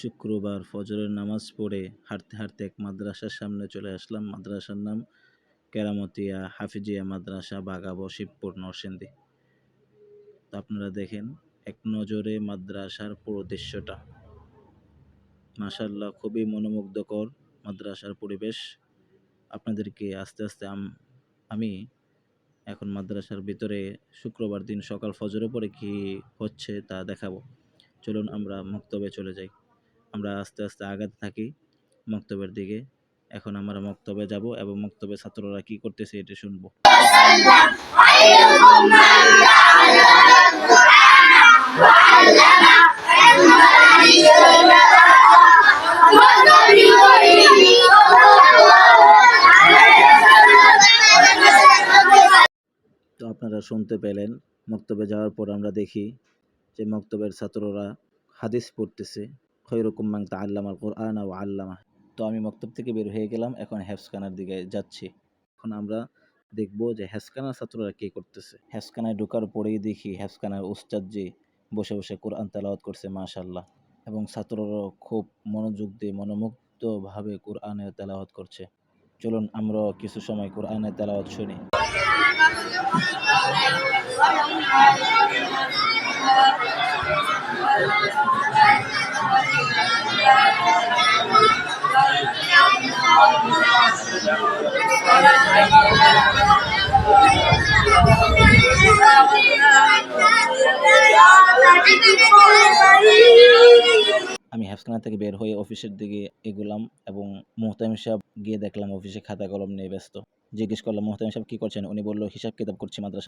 শুক্রবার ফজরের নামাজ পড়ে হাঁটতে হাঁটতে এক মাদ্রাসার সামনে চলে আসলাম। মাদ্রাসার নাম কেরামতিয়া হাফিজিয়া মাদ্রাসা বাগাবো শিবপুর নরসিংদী। তো আপনারা দেখেন, এক নজরে মাদ্রাসার পুরো দৃশ্যটা। মাশাল্লাহ খুবই মনোমুগ্ধকর মাদ্রাসার পরিবেশ। আপনাদেরকে আস্তে আস্তে আমি এখন মাদ্রাসার ভিতরে শুক্রবার দিন সকাল ফজরে পরে কি হচ্ছে তা দেখাবো। চলুন আমরা মক্তবে চলে যাই। আমরা আস্তে আস্তে আগাতে থাকি মক্তবের দিকে। এখন আমরা মক্তবে যাব এবং মক্তবে ছাত্ররা কি করতেছে এটা শুনব। তো আপনারা শুনতে পেলেন, মক্তবে যাওয়ার পর আমরা দেখি যে মক্তবের ছাত্ররা হাদিস পড়তেছে। খৈরকুম মাং তা আল্লামার কোরআন ও আল্লামা। তো আমি মক্তব থেকে বের হয়ে গেলাম, এখন হেফসখানার দিকে যাচ্ছি। এখন আমরা দেখব যে হেফসখানার ছাত্ররা কি করতেছে। হেফসখানায় ঢোকার পরেই দেখি হেফসখানার উস্তাদ জি বসে বসে কোরআন তালাওয়াত করছে মাশাল্লাহ এবং ছাত্ররাও খুব মনোযোগ দিয়ে, মনোমুগ্ধভাবে কোরআনের তেলাওয়াত করছে। চলুন আমরাও কিছু সময় কোরআনের তেলাওয়াত শুনি। আমি হেফসখানা থেকে বের হয়ে অফিসের দিকে এগুলাম এবং মোহতামিম সাহেব গিয়ে দেখলাম অফিসে খাতা কলম নিয়ে ব্যস্ত। জিজ্ঞেস করলাম মোহতামিম সাহেব কি করছেন? উনি বলল হিসাব কিতাব করছি মাদ্রাসা